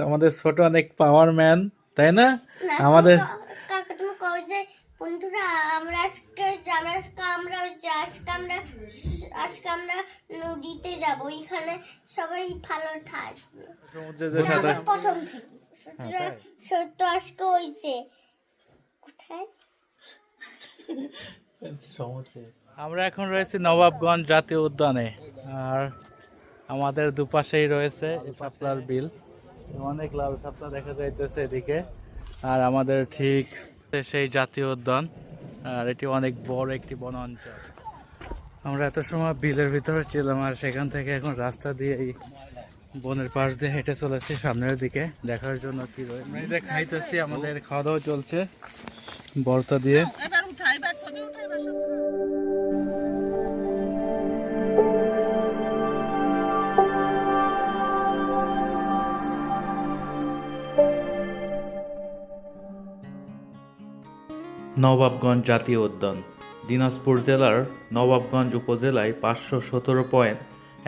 আমাদের ছোট অনেক পাওয়ার ম্যান তাই না? আমাদের তুমি ক- কাকা তুমি কবে যে বন্ধুরা আমরা আজকে আমরা আজকে আমরা ওই যে আজকে আমরা আজকে আমরা নদীতে যাব ওইখানে সবাই ভালো থাকবে। সমুদ্রে যে সাঁতার প্রথম সত্য আজকে ওই যে কোথায়? আমরা এখন রয়েছি নবাবগঞ্জ জাতীয় উদ্যানে আর আমাদের দুপাশেই রয়েছে শাপলার বিল। অনেক লাল শাপলা দেখা যাইতেছে এদিকে। আর আমাদের ঠিক সেই জাতীয় উদ্যান। আর এটি অনেক বড় একটি বনাঞ্চল আমরা এত সময় বিলের ভিতরে ছিলাম আর সেখান থেকে এখন রাস্তা দিয়ে এই বনের পাশ দিয়ে হেঁটে চলেছি সামনের দিকে। দেখার জন্য কি রয়েছে? খাইতেছি, আমাদের খাওয়া দাওয়া চলছে বর্তা দিয়ে। নবাবগঞ্জ জাতীয় উদ্যান। দিনাজপুর জেলার নবাবগঞ্জ উপজেলায় পাঁচশো সতেরো পয়েন্ট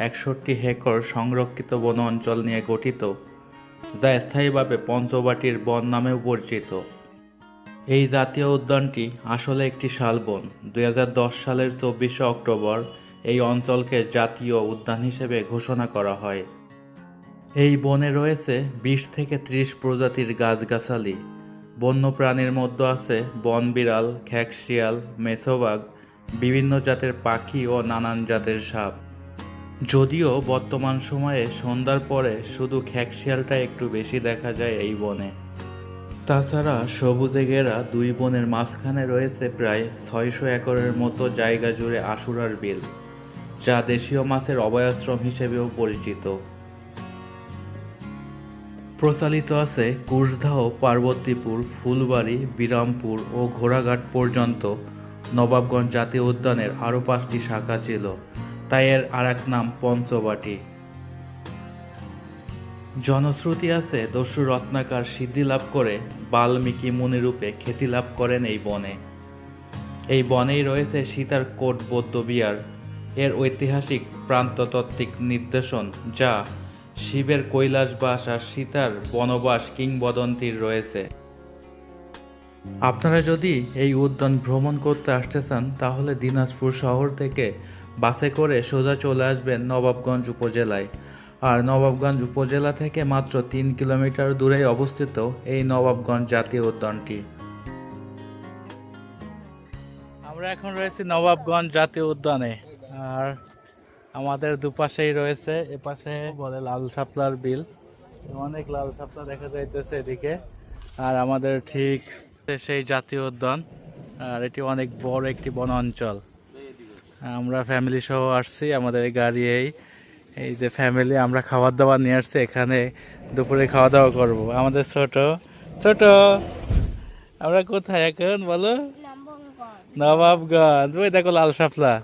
একষট্টি হেকর সংরক্ষিত বন অঞ্চল নিয়ে গঠিত, যা স্থায়ীভাবে পঞ্চবাটির বন নামেও পরিচিত। এই জাতীয় উদ্যানটি আসলে একটি শালবন। দু হাজার দশ সালের চব্বিশে অক্টোবর এই অঞ্চলকে জাতীয় উদ্যান হিসেবে ঘোষণা করা হয়। এই বনে রয়েছে বিশ থেকে ত্রিশ প্রজাতির গাছগাছালি বন্যপ্রাণীর মধ্যে আছে বন বিড়াল খ্যাকশিয়াল মেছোবাগ বিভিন্ন জাতের পাখি ও নানান জাতের সাপ। যদিও বর্তমান সময়ে সন্ধ্যার পরে শুধু খ্যাকশিয়ালটা একটু বেশি দেখা যায় এই বনে। তাছাড়া সবুজে ঘেরা দুই বনের মাঝখানে রয়েছে প্রায় ছয়শো একরের মতো জায়গা জুড়ে আশুরার বিল, যা দেশীয় মাছের অভয়াশ্রম হিসেবেও পরিচিত। প্রচালিত আছে কুশধাও পার্বতীপুর, ফুলবাড়ি, বিরামপুর ও ঘোড়াঘাট পর্যন্ত নবাবগঞ্জ জাতীয় উদ্যানের আরও পাঁচটি শাখা ছিল। তাই এর আর এক নাম পঞ্চবাটি। জনশ্রুতি আছে দস্যু রত্নাকার সিদ্ধি লাভ করে বাল্মীকি মুনিরূপে খ্যাতি লাভ করেন এই বনে। এই বনেই রয়েছে সীতার কোট বৌদ্ধ বিহার। এর ঐতিহাসিক প্রান্ততাত্ত্বিক নির্দেশন যা শিবের কৈলাসবাস আর সীতার বনবাস কিংবদন্তির রয়েছে। আপনারা যদি এই উদ্যান ভ্রমণ করতে আসতে চান, তাহলে দিনাজপুর শহর থেকে বাসে করে সোজা চলে আসবেন নবাবগঞ্জ উপজেলায়। আর নবাবগঞ্জ উপজেলা থেকে মাত্র তিন কিলোমিটার দূরে অবস্থিত এই নবাবগঞ্জ জাতীয় উদ্যানটি। আমরা এখন রয়েছি নবাবগঞ্জ জাতীয় উদ্যানে। আর আমাদের দুপাশেই রয়েছে এপাশে বলে লাল শাপলার বিল। অনেক লাল শাপলা দেখা যাইতেছে এদিকে। আর আমাদের ঠিক সেই জাতীয় উদ্যান। আর এটি অনেক বড় একটি বনাঞ্চল আমরা ফ্যামিলি সহ আসছি আমাদের এই গাড়ি এই এই যে ফ্যামিলি আমরা খাবার দাবার নিয়ে আসছি এখানে দুপুরে খাওয়া দাওয়া করব। আমাদের ছোট ছোট আমরা কোথায় এখন বলো? নবাবগঞ্জ। ওই দেখো লাল শাপলা।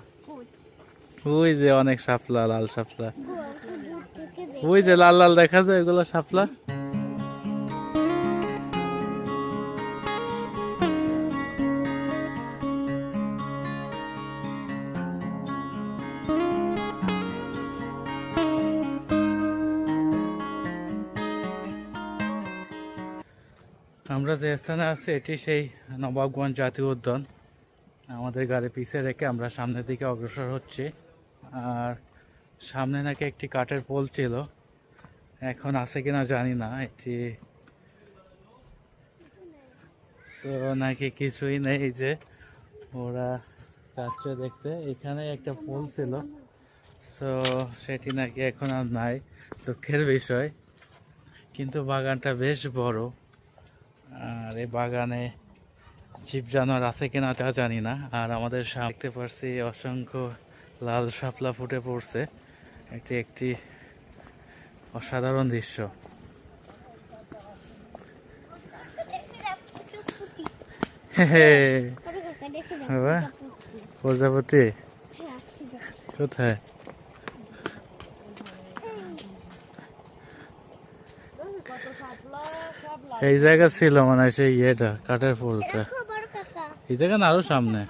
ওই যে অনেক শাপলা লাল শাপলা। দূর ওই যে লাল লাল দেখা যায় এগুলো শাপলা। আমরা যে স্থানে আছি এটি সেই নবাবগঞ্জ জাতীয় উদ্যান। আমাদের গাড়ি পিছে রেখে আমরা সামনের দিকে অগ্রসর হচ্ছি। আর সামনে নাকি একটি কাঠের পোল ছিল। এখন আছে কিনা জানি না এটি তো নাকি কিছুই নেই যে, ওরা যাচ্ছে দেখতে। এখানে একটা পোল ছিল সো সেটি নাকি এখন আর নাই, দুঃখের বিষয়। কিন্তু বাগানটা বেশ বড়, আর এই বাগানে জীব জানোয়ার আছে কিনা তা জানি না। আর আমাদের দেখতে পারছি অসংখ্য লাল শাপলা ফুটে পড়ছে। এটি একটি অসাধারণ দৃশ্য। বাবা প্রজাপতি কোথায়? এই জায়গা ছিল মানে হয় সেই ইয়েটা কাঠের ফুলটা। এই জায়গা না আরও সামনে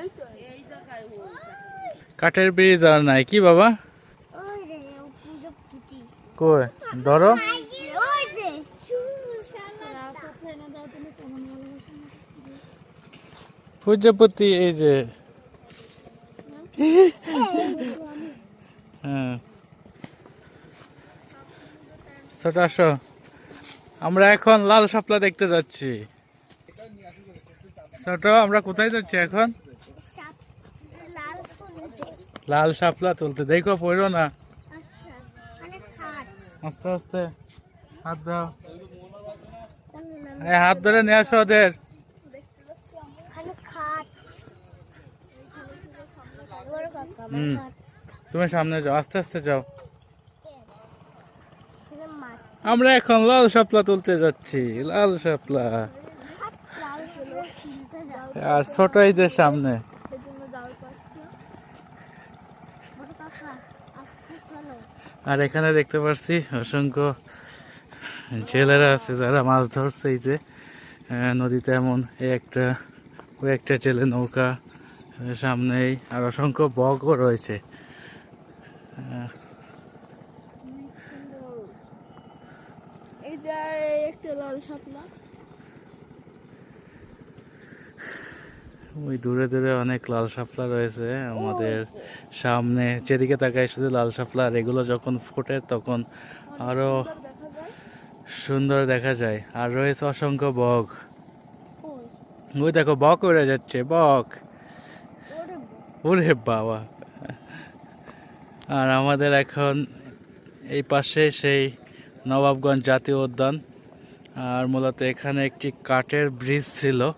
এই তো এই জায়গায় ও কাঠের ব্রিজ আর নাই, কি বাবা? কই? ধরো। প্রজাপতি এই যে। হ্যাঁ। ছোট আসো। আমরা এখন লাল শাপলা দেখতে যাচ্ছি। ছোট, আমরা কোথায় যাচ্ছি এখন? লাল শাপলা তুলতে। দেখো পড়ো না। আস্তে আস্তে। হাত দাও। এই হাত ধরে নিয়ে আসো ওদের। তুমি সামনে যাও আস্তে আস্তে যাও। আমরা এখন লাল শাপলা তুলতে যাচ্ছি লাল শাপলা। যাও। আর ছোট ঈদের সামনে সেজন্য যাও পাচ্ছ বড় কাকা আসতে চলো আর এখানে দেখতে পাচ্ছি অসংখ্য জেলেরা আছে যারা মাছ ধরছে এই যে নদীতে এমন একটা ওই একটা জেলে নৌকা সামনেই, আর অসংখ্য বগও রয়েছে। এই যে একটা লাল শাপলা। ওই দূরে দূরে অনেক লাল শাপলা রয়েছে। আমাদের সামনে যেদিকে তাকায় শুধু লাল শাপলা, আর এগুলো যখন ফোটে তখন আরও সুন্দর দেখা যায়। আর রয়েছে অসংখ্য বক। ওই দেখো, বক উড়ে যাচ্ছে, বক। ওরে বাবা। আর আমাদের এখন এই পাশে সেই নবাবগঞ্জ জাতীয় উদ্যান। আর মূলত এখানে একটি কাঠের ব্রিজ ছিল।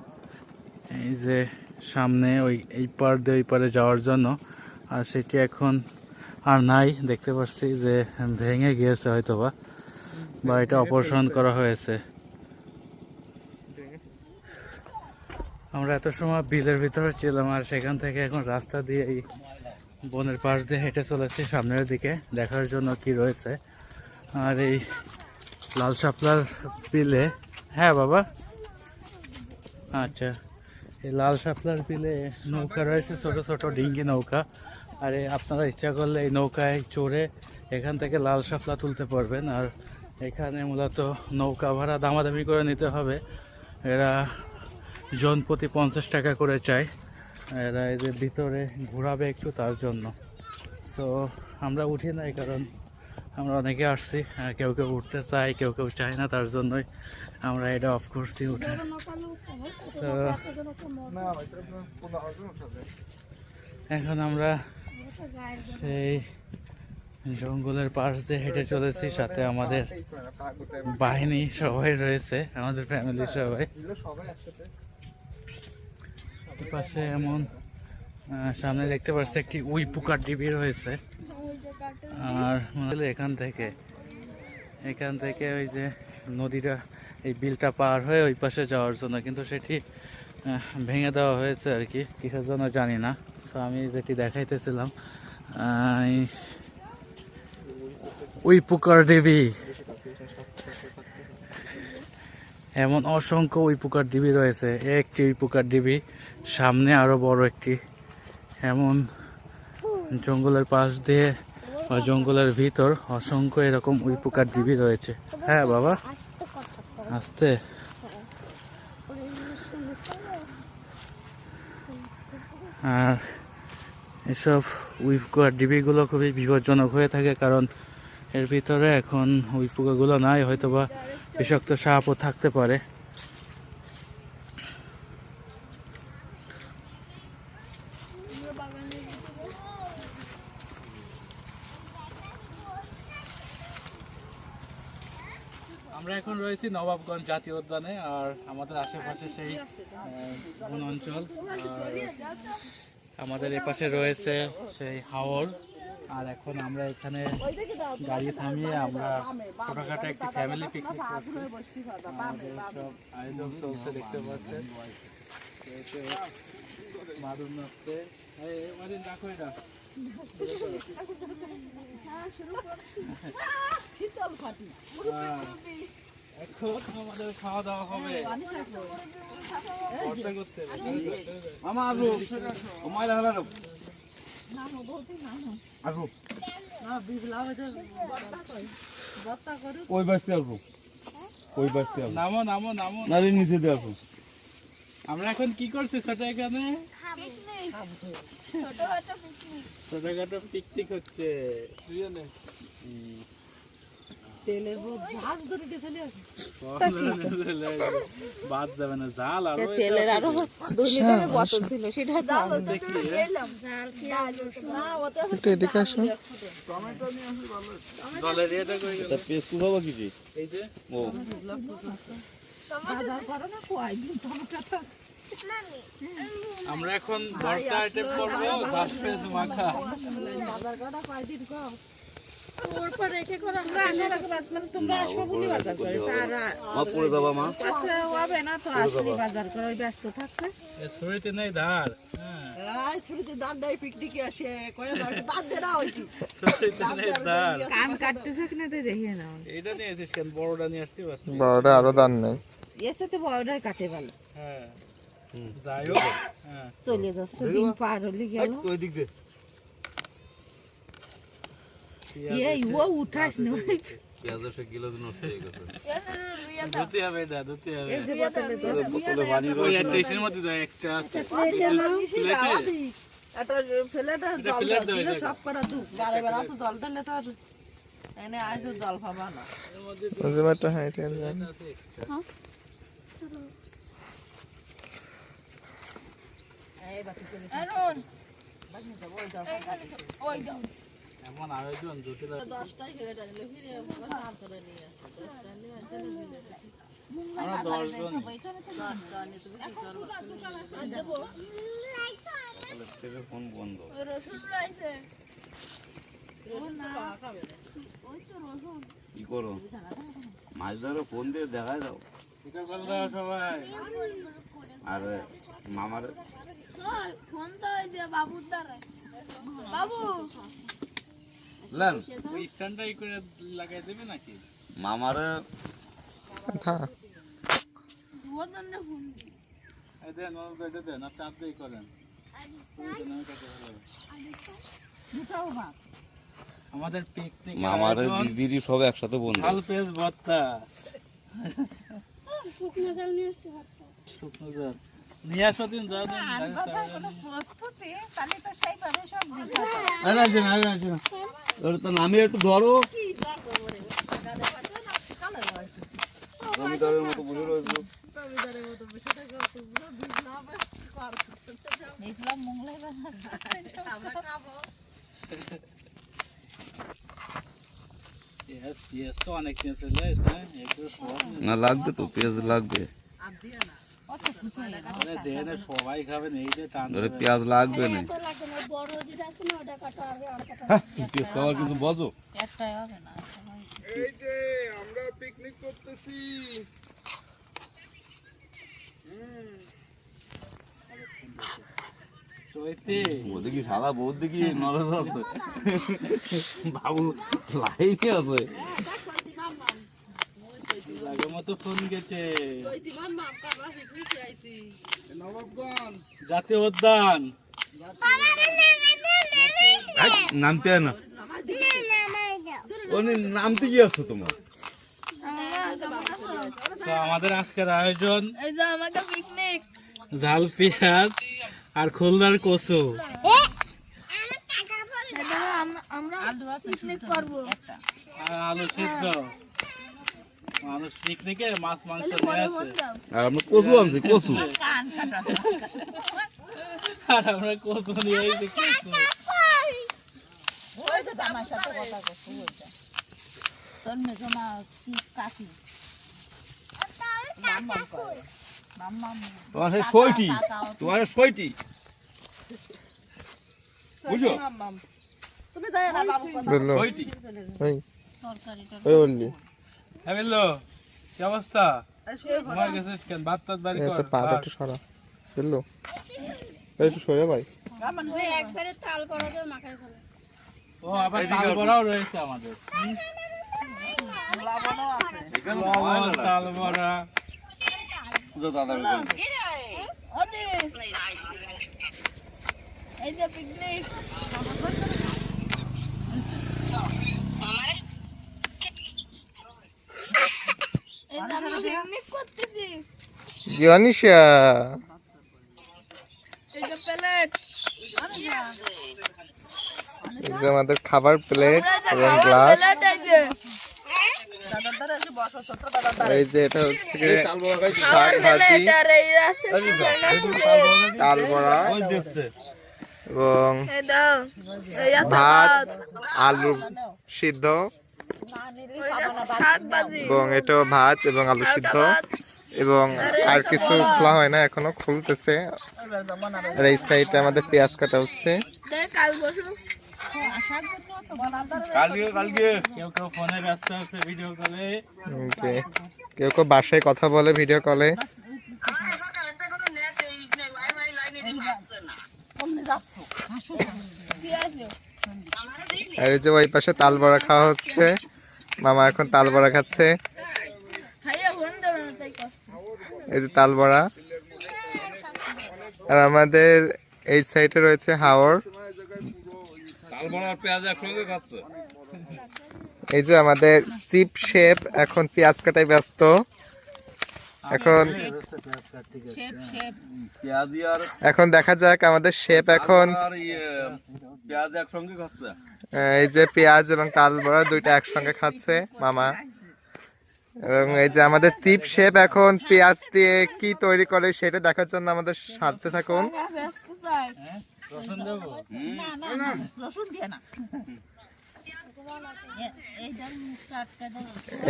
এই যে সামনে ওই এই পার দিয়ে ওই পারে যাওয়ার জন্য। আর সেটি এখন আর নাই দেখতে পাচ্ছি যে ভেঙে গিয়েছে হয়তোবা বা এটা অপারেশন করা হয়েছে। আমরা এত সময় বিলের ভিতরে ছিলাম আর সেখান থেকে এখন রাস্তা দিয়ে এই বনের পাশ দিয়ে হেঁটে চলেছি সামনের দিকে দেখার জন্য কি রয়েছে। আর এই লাল শাপলার বিলে হ্যাঁ বাবা। আচ্ছা। এই লাল শাপলার বিলে নৌকা রয়েছে, ছোট ছোট ডিঙ্গি নৌকা। আর, আপনারা ইচ্ছা করলে এই নৌকায় চড়ে এখান থেকে লাল শাপলা তুলতে পারবেন। আর এখানে মূলত নৌকা ভাড়া দামাদামি করে নিতে হবে। এরা জন প্রতি পঞ্চাশ টাকা করে চায়। এরা এদের ভিতরে ঘোরাবে একটু তার জন্য। তো আমরা উঠি নাই কারণ আমরা অনেকে আসছি কেউ কেউ উঠতে চায়, কেউ কেউ চায় না, তার জন্যই আমরা এটা অফ করছি উঠে। এখন আমরা সেই জঙ্গলের পাশ দিয়ে হেঁটে চলেছি, সাথে আমাদের বাহিনী সবাই রয়েছে, আমাদের ফ্যামিলি সবাই। পাশে এমন সামনে দেখতে পাচ্ছি একটি উই পুকার ডিবি রয়েছে। আর মনে এখান থেকে এখান থেকে ওই যে নদীটা, এই বিলটা পার হয়ে ওই পাশে যাওয়ার জন্য, কিন্তু সেটি ভেঙে দেওয়া হয়েছে আর কি, কিসের জন্য জানি না। তো আমি যেটি দেখাইতেছিলাম এই পুকার দেবী। এমন অসংখ্য ওই উইপুকার ডিবি রয়েছে, একটি উইপুকার ডিবি সামনে আরও বড় একটি, এমন জঙ্গলের পাশ দিয়ে জঙ্গলের ভিতর অসংখ্য এরকম উইপুকার ডিবি রয়েছে। হ্যাঁ বাবা? আসতে। আর এসব উইপুকার ডিবিগুলো খুবই বিপজ্জনক হয়ে থাকে কারণ এর ভিতরে এখন উইপুকাগুলো নাই, হয়তোবা বিষাক্ত সাপও থাকতে পারে আমরা এখন রয়েছি নবাবগঞ্জ জাতীয় উদ্যানে আর আমাদের আশেপাশে সেই বন অঞ্চল। আমাদের এই পাশে রয়েছে সেই হাওর। আর এখন আমরা এখানে গাড়ি থামিয়ে আমরা ছোটখাটো একটি ফ্যামিলি পিকনিক করছি। আমাদের সব আয়োজন চলছে দেখতে পাচ্ছেন। মাদুর নাচছে এই, মাদিন ডাকো এটা। হ্যাঁ। এখন আমাদের খাওয়া দাওয়া হবে। ভর্তা করতে ভর্তা করতে। মামা আসব ও ময়লা হলো আসব ওই বাসতে আসব ওই আসো। নামো নামো নামো। নারী নিচে দিয়ে আসো। আমরা এখন কি করছি? ছোট এখানে? ছোটখাটো পিকনিক। হচ্ছে। ফেলে বাদ যাবে না জাল আর তেলের আরও দুই লিটারের বোতল ছিল সেটা তো আমি দেখি। না ওতে একটু এদিকে জলের ইয়েটা কই গেল। তা পেস্ট কোথাও কিছু এই যে? ও। বাজার করে না কয়দিন টমেটো আমরা এখন ভর্তা আইটেম করব ঘাস পেঁয়াজ মাখা। বাজার করা কয়দিন কম পড়ে যাবা মা হবে না তো আসলে বাজার করে ব্যস্ত থাকবে ছুরিতে নেই ধার হ্যাঁ বড়টা আরও দান নেই। এর সাথে বড়টাই কাটে ভালো হ্যাঁ। যাই হোক হ্যাঁ। চলে যাচ্ছে দিন পার হলে গেল। ওই দিক দিয়ে। এই ও উঠাস না পেঁয়াজের কিলো নষ্ট হয়ে গেছে। ধুতে হবে এটা ধুতে হবে। এই যে বোতলে বোতলে পানি ওই একটা ইসের মধ্যে যায় এক্সট্রা আছে। একটা ফেলেটা এটা জল ফেলে দাও দিলে এটাকে। সব করে দু। বারে বারে তো জল দিলে তো এনে আইসো জল পাবা না। হ্যাঁ? নিয়ে আসো দশটা নিয়ে আসে না ফিরে আমরা দশজন দশটা নিয়ে তুমি কি করব ফোন বন্ধ। কি করো? মাছ ধরো ফোন দিয়ে দেখা দাও। এটা করে দাও সবাই আর মামার লেন। ওই স্ট্যান্ডটাই করে লাগাই দেবে নাকি? মামার দেন ওর এটা দেন আপনি আপনি করেন। আমাদের পিকনিক মামার দিদি সব একসাথে বন্ধু। ঝাল পেঁয়াজ ভর্তা। শুকনো জাল নিয়ে আসো দিন যা দিন তো নামিয়ে একটু ধরো। জমিদারের মতো রয়েছে। না লাগবে তো পেঁয়াজ লাগবে। আর দিয়ে না। সবাই খাবেন এই যে পেঁয়াজ লাগবে না। হ্যাঁ, পেঁয়াজ খাওয়ার কিন্তু বজো। একটাই হবে না এই যে আমরা পিকনিক করতেছি। চৈতে। দেখি সাদা দেখি নলেজ আছে? বাবু লাইনে আছে লাগে মতো ফোন গেছে নবাবগঞ্জ জাতীয় উদ্যান নামতে হয় না নামতে কি আসছো তোমার তো আমাদের আজকের আয়োজন ঝাল পেঁয়াজ আর খুলনার কচু আলু সিদ্ধ মানুষ পিকনিকে মাছ মাংস নিয়ে আসে। আর আমরা কচু আনছি কচু। আর আমরা কচু নিয়ে এসে কচু। ওই যে আমার সাথে কথা করছ ওইটা তোর মেজো মা কি কাকি? মাম্মাম করে মাম্মাম তোমার সেই সইটি? তোমার সইটি? বুঝো তুমি যাই না বাবু কথা। সইটি? ওই বললি হ্যাঁ বলল কি অবস্থা? কেন? ভাত টাত বাড়ি কর তো একটু সরা। বলল এই একটু সরে ভাই। ও আবার তাল বড়াও রয়েছে আমাদের। লবণও আছে লবণ তাল বড়া বুঝো দাদা এই যে পিকনিক। আমাদের খাবার প্লেট এবং গ্লাস আর এই যে। এটা হচ্ছে গিয়ে শাক ভাজি। ডাল বড়া এবং ভাত। আলু সিদ্ধ। এবং এটাও ভাত এবং আলু সিদ্ধ। এবং আর কিছু খোলা হয় না, এখনও খুলতেছে। আর এই সাইডে আমাদের পেঁয়াজ কাটা হচ্ছে। কেউ কেউ বাসায় কথা বলে ভিডিও কলে যে ওই পাশে তাল বড়া খাওয়া হচ্ছে। মামা এখন তাল বড়া খাচ্ছে। এই যে তাল বড়া। আর আমাদের এই সাইডে রয়েছে হাওড় এই যে আমাদের চিপ শেপ এখন পেঁয়াজ কাটায় ব্যস্ত। এখন এখন দেখা যাক আমাদের শেপ এখন। ইয়ে পেঁয়াজ একসঙ্গে খাচ্ছে। এই যে পেঁয়াজ এবং তাল বড়া দুইটা একসঙ্গে খাচ্ছে মামা। এবং এই যে আমাদের চিপ শেপ এখন পেঁয়াজ দিয়ে কি তৈরি করে সেটা দেখার জন্য আমাদের সাথে থাকুন।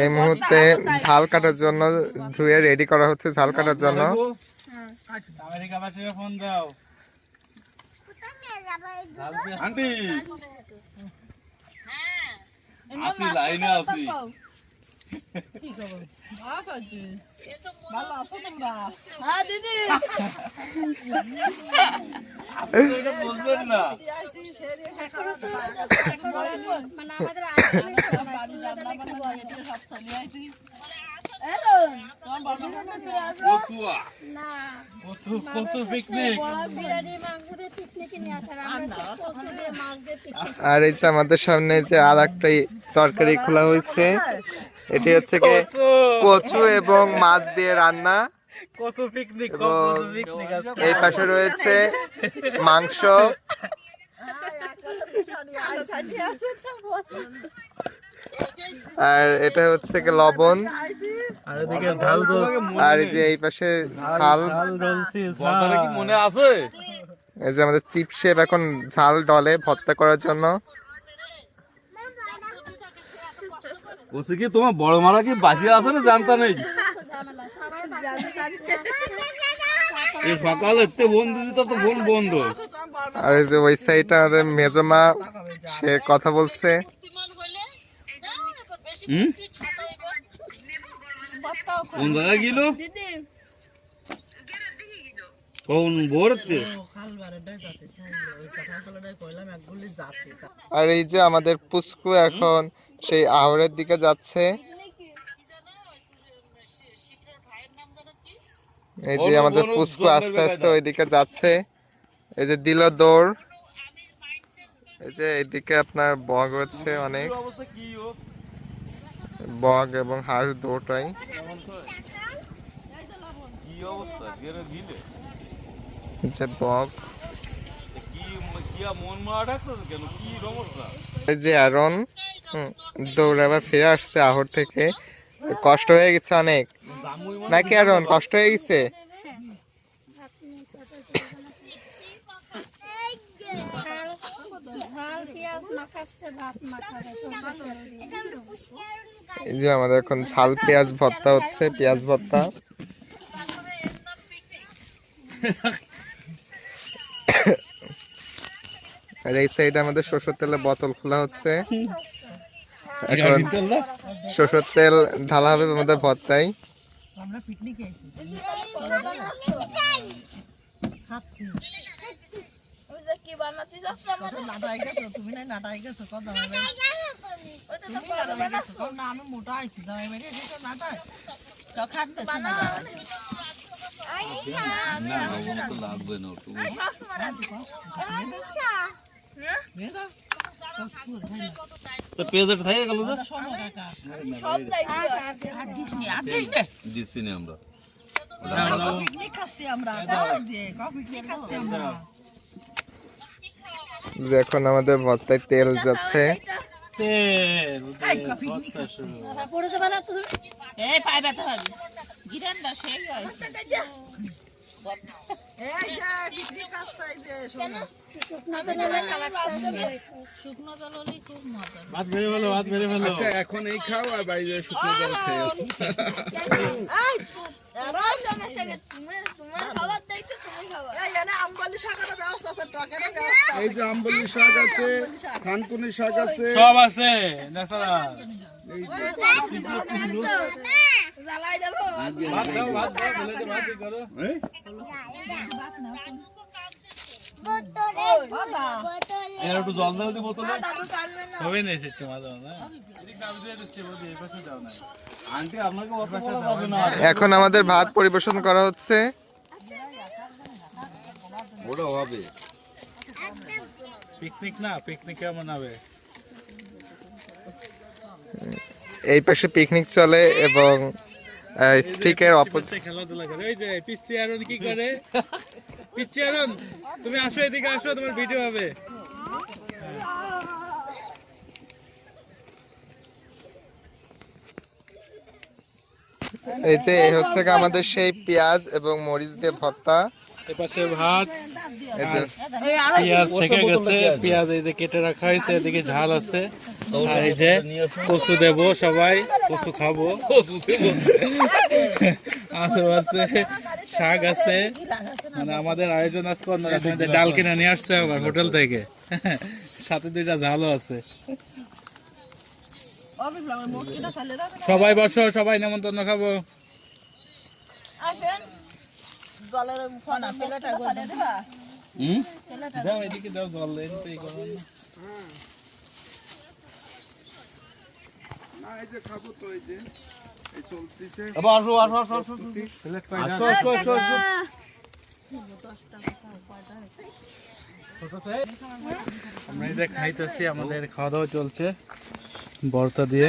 এই মুহূর্তে ঝাল কাটার জন্য ধুয়ে রেডি করা হচ্ছে, ঝাল কাটার জন্য। ফোন দাও। আন্টি আসি লাইনে আসি হ্যাঁ বুঝবেন না আর এই যে আমাদের সামনে যে আর একটা তরকারি খোলা হয়েছে এটি হচ্ছে কি কচু এবং মাছ দিয়ে রান্না। কচু পিকনিক পিকনিক এই পাশে রয়েছে মাংস। আর এটা হচ্ছে কি লবণ। আর এদিকে ঢাল আর এই যে এই পাশে ঝাল। কি মনে আছে? এই যে আমাদের চিপ শেপ এখন ঝাল ডলে ভর্তা করার জন্য। বলছি কি তোমার বড় মারা কি বাঁচিয়ে আছে না জানতা নেই? এই সকালে এতে ফোন তো ফোন বন্ধ। আর এই যে ওই সাইডে আমাদের মেজমা সে কথা বলছে। হুম? কোন জায়গায় গেল? কোন ভোরতে? আর এই যে আমাদের পুস্কু এখন সেই আহরের দিকে যাচ্ছে। এই যে আমাদের জন্মের আস্তে আস্তে ওইদিকে যাচ্ছে। এই যে দিল দৌড়। এই যে এইদিকে আপনার বগ হচ্ছে অনেক। বগ এবং হাঁস দুটাই। যে বগ। এই যে অ্যারন ফিরে আসছে আহর থেকে। কষ্ট হয়ে গেছে অনেক। নাকি অ্যারন কষ্ট হয়ে গেছে? এই যে আমাদের এখন ঝাল পেঁয়াজ ভর্তা হচ্ছে পেঁয়াজ ভর্তা আর এই সাইডে আমাদের সরষের তেলের বোতল খোলা হচ্ছে এখন সরষের তেল ঢালা হবে আমাদের ভর্তায় ওই যে কি বানাতে যাচ্ছে আমাদের নাটাই গেছো? তুমি না নাটাই গেছো? কত হবে? তো তুমি নাটাই গেছো? কারণ না আমি মোটা আছি জামাই মেরে দিছো নাটাই। তো না না তো লাগবে না নিয়ে যাও তো থাকে। গেল কাকা আট দিস নি আট দিস নে দিচ্ছি না আমরা। পিকনিক খাচ্ছি আমরা পিকনিক খাচ্ছি আমরা। যে এখন আমাদের ভর্তায় তেল যাচ্ছে। এই শুকনো জল খুব মজা ভাত ফেলো ভাত আচ্ছা এখন এই খাও আর বাইরে শুকনো জল খেয়ে এই এনে আমবালি শাকের ব্যবস্থা আছে টকের ব্যবস্থা এই যে আম্বলি শাক আছে থানকুনি শাক আছে। সব আছে জ্বালাই দেবো ভাত দাও ভাত দাও করো। এর একটু জল দাও দি বোতলে। হবে না। আন্টি আপনাকে বলা যাবে না এখন আমাদের ভাত পরিবেশন করা হচ্ছে। ওটা হবে। পিকনিক না পিকনিক কেমন হবে? এই পাশে পিকনিক চলে এবং স্টিকের অপোজিট পিচ্ছে খেলাধুলা করে। যে আরন কি করে? পিচ্ছি আরন। তুমি আসো এদিকে আসো তোমার ভিডিও হবে। এই যে এই হচ্ছে আমাদের সেই পেঁয়াজ এবং মরিচ দিয়ে ভর্তা। এপাশে ভাত পেঁয়াজ থেকে গেছে পেঁয়াজ এই যে কেটে রাখা হয়েছে এদিকে ঝাল আছে। আর এই যে কচু দেবো সবাই কচু খাব। আলু আছে। শাক আছে মানে আমাদের আয়োজন আজকে অন্যরকম যে ডাল কিনে নিয়ে আসছে আবার হোটেল থেকে। সাথে দুইটা ঝালও আছে। সবাই বসো সবাই নেমন্তন্ন খাব। আসেন। জলের ফোনা প্লেটটা চালে দিবা হুম? দাও এদিকে দাও জল না। আবার আসো আসো আসো আসো প্লেট কয়টা? আসো আসো আসো আসো আমরা এই যে খাইতেছি আমাদের খাওয়া দাওয়া চলছে। বর্তা দিয়ে।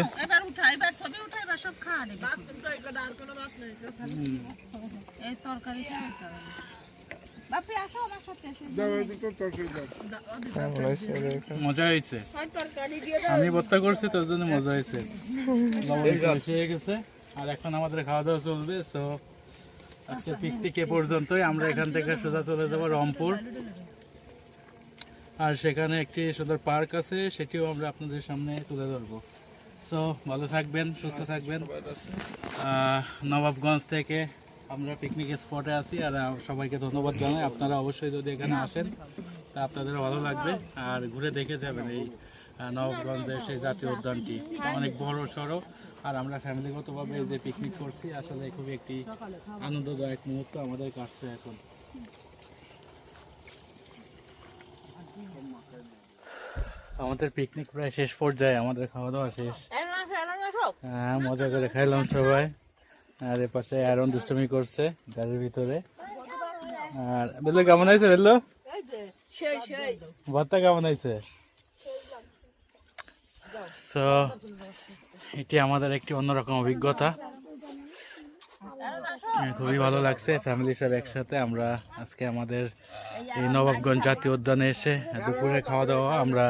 দেখো। মজা হয়েছে। আমি ভর্তা করছি তোর জন্য মজা হয়েছে। হয়ে গেছে। আর এখন আমাদের খাওয়া দাওয়া চলবে সো আজকে পিকনিক এ পর্যন্তই। আমরা এখান থেকে সোজা চলে যাব রংপুর। আর সেখানে একটি সুন্দর পার্ক আছে, সেটিও আমরা আপনাদের সামনে তুলে ধরবো। সো ভালো থাকবেন, সুস্থ থাকবেন। নবাবগঞ্জ থেকে আমরা পিকনিক স্পটে আছি, আর সবাইকে ধন্যবাদ জানাই। আপনারা অবশ্যই যদি এখানে আসেন, তা আপনাদের ভালো লাগবে। আর ঘুরে দেখে যাবেন এই নবাবগঞ্জের সেই জাতীয় উদ্যানটি। অনেক বড় সড়ো আর আমরা ফ্যামিলিগতভাবে যে পিকনিক করছি, আসলে খুবই একটি আনন্দদায়ক মুহূর্ত আমাদের কাটছে এখন। আমাদের পিকনিক প্রায় শেষ পর্যায়ে, আমাদের খাওয়া দাওয়া শেষ। হ্যাঁ মজা করে খাইলাম সবাই। আর এ পাশে আয়রন দুষ্টমি করছে গাড়ির ভিতরে। আর বেল্লো, কেমন হয়েছে বেল্লো? ভর্তা কেমন হয়েছে? তো এটি আমাদের একটি অন্যরকম অভিজ্ঞতা। খুবই ভালো লাগছে ফ্যামিলি সব একসাথে আমরা আজকে আমাদের এই নবাবগঞ্জ জাতীয় উদ্যানে এসে দুপুরে খাওয়া দাওয়া আমরা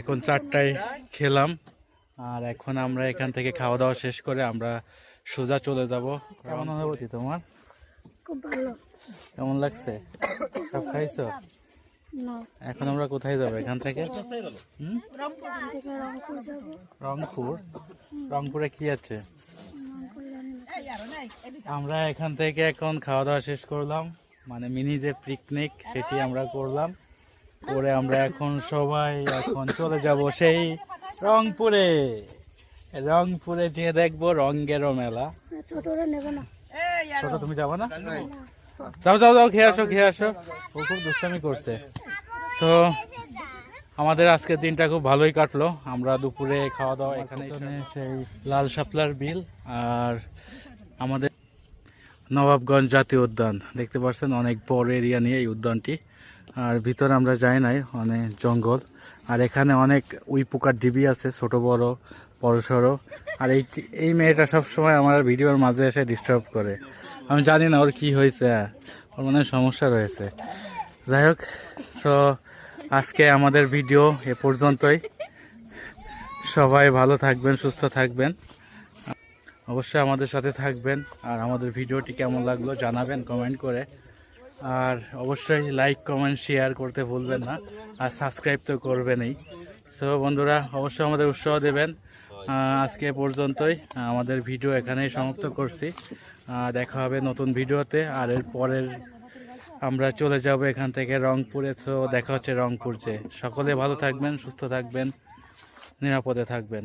এখন চারটায় খেলাম। আর এখন আমরা এখান থেকে খাওয়া দাওয়া শেষ করে আমরা সোজা চলে যাব। কেমন অনুভূতি তোমার? খুব ভালো। কেমন লাগছে? সব খাইছো? এখন আমরা কোথায় যাব? এখান থেকে? রংপুর। রংপুর কি আছে? আমরা এখান থেকে এখন খাওয়া দাওয়া শেষ করলাম। মানে মিনি যে পিকনিক সেটি আমরা করলাম। করে আমরা এখন সবাই এখন চলে যাব সেই রংপুরে। রংপুরে যেয়ে দেখব রঙ্গেরও মেলা। ছোটরা নেবে না। ছোট তুমি যাব না। যাও যাও যাও খেয়ে আসো খেয়ে আসো। ও খুব দুষ্টামি করছে। তো আমাদের আজকের দিনটা খুব ভালোই কাটলো। আমরা দুপুরে খাওয়া দাওয়া এখানে সেই লাল শাপলার বিল আর আমাদের নবাবগঞ্জ জাতীয় উদ্যান। দেখতে পাচ্ছেন অনেক বড় এরিয়া নিয়ে এই উদ্যানটি। আর ভিতরে আমরা যাই নাই অনেক জঙ্গল। আর এখানে অনেক উই পোকার ডিবি আছে ছোট বড় বড় সড়ো। আর এই এই মেয়েটা সবসময় আমার ভিডিওর মাঝে এসে ডিস্টার্ব করে। আমি জানি না ওর কি হয়েছে, ওর মনে সমস্যা রয়েছে। যাই হোক সো আজকে আমাদের ভিডিও এ পর্যন্তই। সবাই ভালো থাকবেন, সুস্থ থাকবেন। অবশ্যই আমাদের সাথে থাকবেন আর আমাদের ভিডিওটি কেমন লাগল জানাবেন কমেন্ট করে। আর অবশ্যই লাইক কমেন্ট শেয়ার করতে ভুলবেন না আর সাবস্ক্রাইব তো করবেনই। সো বন্ধুরা, অবশ্যই আমাদের উৎসাহ দেবেন। আজকে পর্যন্তই। আমাদের ভিডিও এখানেই সমাপ্ত করছি। দেখা হবে নতুন ভিডিওতে। আর এর পরের আমরা চলে যাব এখান থেকে রংপুরে। তো দেখা হচ্ছে রংপুর যে। সকলে ভালো থাকবেন, সুস্থ থাকবেন, নিরাপদে থাকবেন।